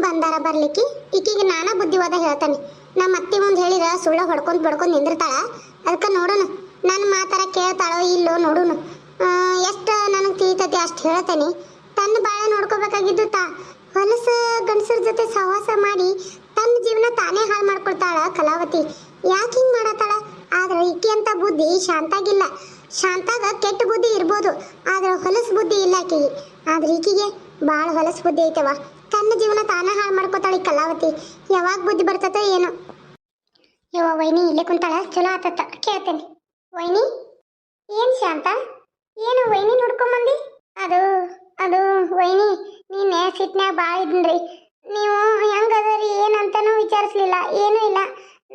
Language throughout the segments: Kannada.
ಬಂದಾರ ಬರ್ಲಿಕ್ಕೆ? ಈಕಿಗೆ ನಾನಾ ಬುದ್ಧಿವಾದ ಹೇಳ್ತಾನೆ. ನಮ್ಮ ಅತ್ತಿ ಒಂದು ಹೇಳಿರ ಸುಳ್ಳ ಹೊಡ್ಕೊಂಡ್ ಬಡ್ಕೊಂಡ್ ನಿಂದಿರ್ತಾಳ. ಅದಕ್ಕೆ ನೋಡೋಣ. ನನ್ನ ಮಾತಾರ ಕೇಳ್ತಾಳೋ ಇಲ್ಲೋ ನೋಡೋಣ ಎಷ್ಟು ನನಗೆ ತಿಳಿತೈತಿ ಅಷ್ಟು ಹೇಳ್ತೇನೆ. ತನ್ನ ಬಾಳ ನೋಡ್ಕೋಬೇಕಾಗಿದ್ದು ತಾ. ಹೊಲಸ ಗಂಡಸರ ಜೊತೆ ಸಹವಾಸ ಮಾಡಿ ತನ್ನ ಜೀವನ ತಾನೇ ಹಾಳು ಮಾಡ್ಕೊಳ್ತಾಳ ಕಲಾವತಿ. ಯಾಕೆ ಹಿಂಗೆ ಮಾಡತ್ತಾಳ? ಆದ್ರೆ ಈಕೆ ಅಂತ ಬುದ್ಧಿ ಶಾಂತಾಗಿಲ್ಲ. ಶಾಂತಾಗ ಕೆಟ್ಟ ಬುದ್ಧಿ ಇರ್ಬೋದು. ಆದ್ರೆ ಹೊಲಸು ಬುದ್ಧಿ ಇಲ್ಲ ಆಕೆಗೆ. ಆದ್ರೆ ಈಕೆಗೆ ಭಾಳ ಹೊಲಸು ಬುದ್ಧಿ ಐತವ. ತನ್ನ ಜೀವನ ತಾನ ಹಾಳು ಮಾಡ್ಕೊತಾಳ ಕಲಾವತಿ. ಯಾವಾಗ ಬುದ್ಧಿ ಬರ್ತತೋ ಏನು. ಯವ್ವ ವೈನಿ ಇಲ್ಲೇ ಕುಂತಾಳ, ಚಲೋ ಆತತ್ತ ಕೇಳ್ತೇನೆ. ವೈನಿ? ಏನ್ ಶಾಂತ? ಏನು ವೈನಿ ನೋಡ್ಕೊಂಬಂದಿ? ಅದು ಅದು ವೈನಿ, ನೀನೆ ಸಿಟ್ನ್ಯಾಗ ಭಾಳ ಇದ್ನ್ರಿ. ನೀವು ಹೆಂಗದರಿ ಏನಂತನೂ ವಿಚಾರಿಸ್ಲಿಲ್ಲ, ಏನೂ ಇಲ್ಲ.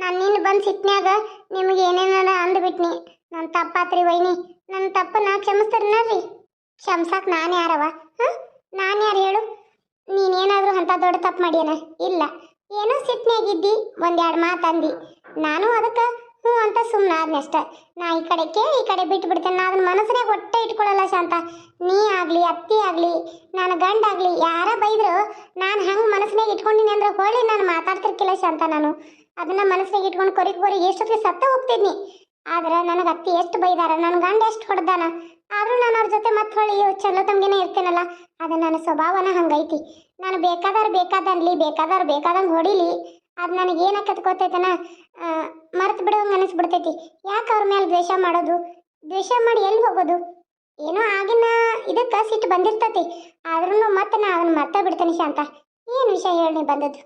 ನಾನು ನಿನ್ನ ಬಂದು ಸಿಟ್ನ್ಯಾಗ ನಿಮಗೆ ಏನೇನಾರ ಅಂದ್ಬಿಟ್ನಿ. ನನ್ನ ತಪ್ಪಾತ್ರಿ ವೈನಿ. ನನ್ನ ತಪ್ಪನ್ನ ಕ್ಷಮಿಸ್ತಾರ ನೋಡ್ರಿ. ಕ್ಷಮ್ಸಕ್ ನಾನು ಯಾರವ ಹಾಂ ನಾನು ಯಾರು ಹೇಳು? ನೀನೇನಾದರೂ ಅಂತ ದೊಡ್ಡ ತಪ್ಪು ಮಾಡ್ಯಾನ? ಇಲ್ಲ. ಏನೋ ಸಿಟ್ನ್ಯಾಗಿದ್ದಿ, ಒಂದೆರಡು ಮಾತಂದಿ ನಾನು ಅದಕ್ಕೆ ಹ್ಞೂ ಅಂತ ಸುಮ್ಮನೆ ಆದ್ನಷ್ಟ ನಾ ಈ ಕಡೆಗೆ ಈ ಕಡೆ ಬಿಟ್ಟು ಬಿಡ್ತೇನೆ. ನಾ ಅದನ್ನ ಮನಸ್ಸಿನಾಗ ಒಟ್ಟೆ ಇಟ್ಕೊಳ್ಳಲ್ಲ ಶಾಂತ. ನೀ ಆಗಲಿ, ಅತ್ತಿ ಆಗಲಿ, ನನ್ನ ಗಂಡ ಆಗಲಿ, ಯಾರ ಬೈದ್ರು ನಾನು ಹಂಗೆ ಮನಸ್ಸಿನಾಗ ಇಟ್ಕೊಂಡಿನಿ ಅಂದ್ರೆ ಹೊಳ್ಳಿ ನಾನು ಮಾತಾಡ್ತಿರ್ಕಿಲ್ಲ ಶಾಂತ ನಾನು. ಅದನ್ನ ಮನಸ್ಸಿನಾಗ ಇಟ್ಕೊಂಡು ಕೊರಿಗ್ ಕೊರಿಗೆ ಎಷ್ಟೊತ್ತಿಗೆ ಸತ್ತ ಹೋಗ್ತಿದ್ನಿ. ಆದ್ರೆ ನನಗೆ ಅತ್ತಿ ಎಷ್ಟು ಬೈದಾರ ನನ್ನ ಗಂಡ ಎಷ್ಟು ಹೊಡೆದಾನ? ಆದ್ರೂ ನಾನು ಅವ್ರ ಜೊತೆ ಮತ್ತೆ ಹೊಳ್ಳಿ ಚಲೋ ತಮ್ಗೆನೇ ಇರ್ತೇನಲ್ಲ? ಅದು ನನ್ನ ಸ್ವಭಾವನ ಹಂಗೈತಿ. ನಾನು ಬೇಕಾದವ್ರು ಬೇಕಾದನ್ಲಿ ಬೇಕಾದವ್ರು ಬೇಕಾದಂಗೆ ಹೊಡಿಲಿ, ಅದು ನನಗೆ ಏನಕ್ಕತ್ ಗೊತ್ತೈತನ? ಮರ್ತು ಬಿಡೋಂಗೆ ಅನಿಸ್ಬಿಡ್ತೈತಿ. ಯಾಕೆ ಅವ್ರ ಮೇಲೆ ದ್ವೇಷ ಮಾಡೋದು? ದ್ವೇಷ ಮಾಡಿ ಎಲ್ಲಿ ಹೋಗೋದು? ಏನೋ ಆಗಿನ ಇದಕ್ಕೆ ಸಿಟ್ಟು ಬಂದಿರ್ತೈತಿ. ಆದ್ರೂ ಮತ್ತೆ ನಾ ಅದನ್ನ ಮರ್ತ ಬಿಡ್ತೇನೆ ಶಾಂತ. ಏನು ವಿಷಯ ಹೇಳಿ ಬಂದದ್ದು?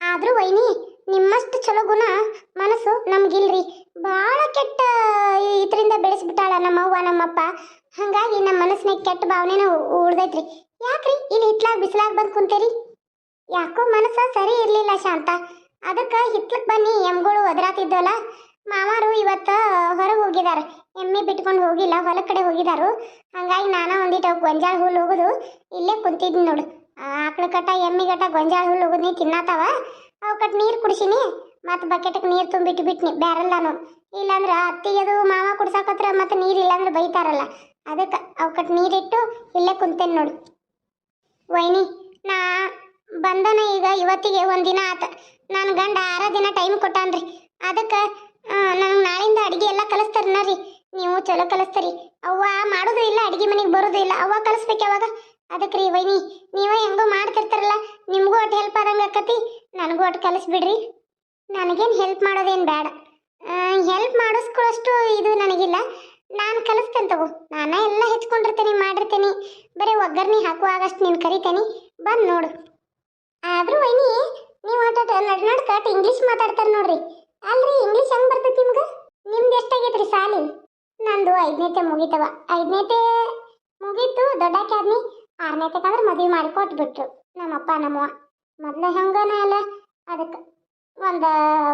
ಆದರೂ ವೈನಿ, ನಿಮ್ಮಷ್ಟು ಚಲೋ ಗುಣ ಮನಸ್ಸು ನಮ್ಗಿಲ್ರಿ. ಭಾಳ ಕೆಟ್ಟ ಇದರಿಂದ ಬೆಳೆಸ್ಬಿಟ್ಟಾಳ ನಮ್ಮವ್ವ, ನಮ್ಮಪ್ಪ. ಹಂಗಾಗಿ ನಮ್ಮ ಮನಸ್ಸಿನಾಗ ಕೆಟ್ಟ ಭಾವನೆನ ಉಳ್ದೈತ್ರಿ. ಯಾಕ್ರಿ? ಇಲ್ಲಿ ಹಿತ್ಲಾಗ ಬಿಸಿಲಾಗ ಬಂದು ಕುಂತೀರಿ? ಯಾಕೋ ಮನಸ್ಸ ಸರಿ ಇರ್ಲಿಲ್ಲ ಶಾಂತ. ಅದಕ್ಕೆ ಹಿತ್ಲಕ್ ಬನ್ನಿ, ಎಮ್ಗಳು ಒದರಾತಿದ್ವಲ್ಲ ಮಾವಾರು ಇವತ್ತ ಹೊರಗೆ ಹೋಗಿದಾರ. ಎಮ್ಮೆ ಬಿಟ್ಕೊಂಡು ಹೋಗಿಲ್ಲ ಹೊಲ ಕಡೆ ಹೋಗಿದಾರು. ಹಂಗಾಗಿ ನಾನ ಒಂದಿಟ್ಟು ಗೊಂಜಾಳ ಹುಲ್ಲು ಹೋಗುದು ಇಲ್ಲೇ ಕುಂತಿದ್ನಿ ನೋಡು. ಆಕಳ ಕಟ್ಟ, ಎಮ್ಮೆ ಗಟ್ಟ ಗೊಂಜಾಳ ಹುಲ್ಲು ಹೋಗುದ್ನಿ ತಿನ್ನಾತಾವ? ಅವಕಟ್ ನೀರು ಕುಡಿಸಿನಿ. ಮತ್ತು ಬಕೆಟ್ಗೆ ನೀರು ತುಂಬಿಟ್ಟು ಬಿಟ್ನಿ, ಬ್ಯಾರಲ್ ಇಲ್ಲಾಂದ್ರ ಇಲ್ಲಾಂದ್ರೆ ಅತ್ತಿಗೆದು ಮಾವ ಕುಡ್ಸಾಕತ್ರ ಮತ್ತೆ ನೀರು ಇಲ್ಲಾಂದ್ರೆ ಬೈತಾರಲ್ಲ. ಅದಕ್ಕೆ ಅವಕಟ್ ನೀರಿಟ್ಟು ಇಲ್ಲೇ ಕುಂತೇನೆ ನೋಡು. ವೈನಿ, ನಾ ಬಂದನ ಈಗ ಇವತ್ತಿಗೆ ಒಂದಿನ ಆತ. ನನ್ನ ಗಂಡ ಆರ ದಿನ ಟೈಮ್ ಕೊಟ್ಟಾನ್ರಿ. ಅದಕ್ಕೆ ನಂಗೆ ನಾಳಿಂದ ಅಡಿಗೆ ಎಲ್ಲ ಕಲಿಸ್ತಾರನ ರೀ ನೀವು ಚಲೋ ಕಲಿಸ್ತಾರಿ. ಅವ್ವ ಮಾಡೋದು ಇಲ್ಲ, ಅಡಿಗೆ ಮನೆಗೆ ಬರೋದು ಇಲ್ಲ. ಅವ್ವ ಕಲಿಸ್ಬೇಕು ಯಾವಾಗ? ಅದಕ್ಕೆ ರೀ ವೈನಿ, ನೀವು ಹೆಂಗೋ ಮಾಡ್ತಿರ್ತಾರಲ್ಲ, ನಿಮಗೂ ಒಟ್ಟು ಹೆಲ್ಪ್ ಆದಂಗೆ ಆಕತಿ. ನನಗೂ ಒಟ್ಟು ಕಲಿಸ್ಬಿಡ್ರಿ. ನನಗೇನು ಹೆಲ್ಪ್ ಮಾಡೋದೇನು ಬೇಡ. ಹೆಲ್ಪ್ ಮಾಡಿಸ್ಕೊಳ್ಳೋಷ್ಟು ಇದು ನನಗಿಲ್ಲ. ನಾನು ಕಲಿಸ್ತೇನೆ ತಗೋ. ನಾನು ಎಲ್ಲ ಹೆಚ್ಕೊಂಡಿರ್ತೇನೆ, ಮಾಡಿರ್ತೇನೆ. ಬರೀ ಒಗ್ಗರ್ನಿ ಹಾಕುವಾಗಷ್ಟು ನೀನು ಕರಿತೇನೆ. ಬಂದು ನೋಡು. ಆದರೂ ವೈನಿ, ನೀವು ಆಟ ನಡ್ ನಡ್ಕಟ್ ಇಂಗ್ಲೀಷ್ ಮಾತಾಡ್ತಾರೆ ನೋಡ್ರಿ. ಅಲ್ರಿ ಇಂಗ್ಲೀಷ್ ಹೆಂಗೆ ಬರ್ತೈತಿ ನಿಮ್ಗೆ? ನಿಮ್ದು ಎಷ್ಟಾಗೈತ್ರಿ ಸಾಲಿ? ನಂದು ಐದನೇತೆ ಮುಗಿತವ. ಐದನೇತೆ ಮುಗೀತು ದೊಡ್ಡ ಆದ್ನಿ. ಆರನೇತಕ್ಕಂದ್ರೆ ಮದುವೆ ಮಾಡಿ ಕೊಟ್ಬಿಟ್ರು. ನಮ್ಮಪ್ಪ, ನಮ್ಮವ್ವ. ಮೊದಲೇ ಹಂಗನ ಅಲ್ಲ? ಅದಕ್ಕೆ ಒಂದು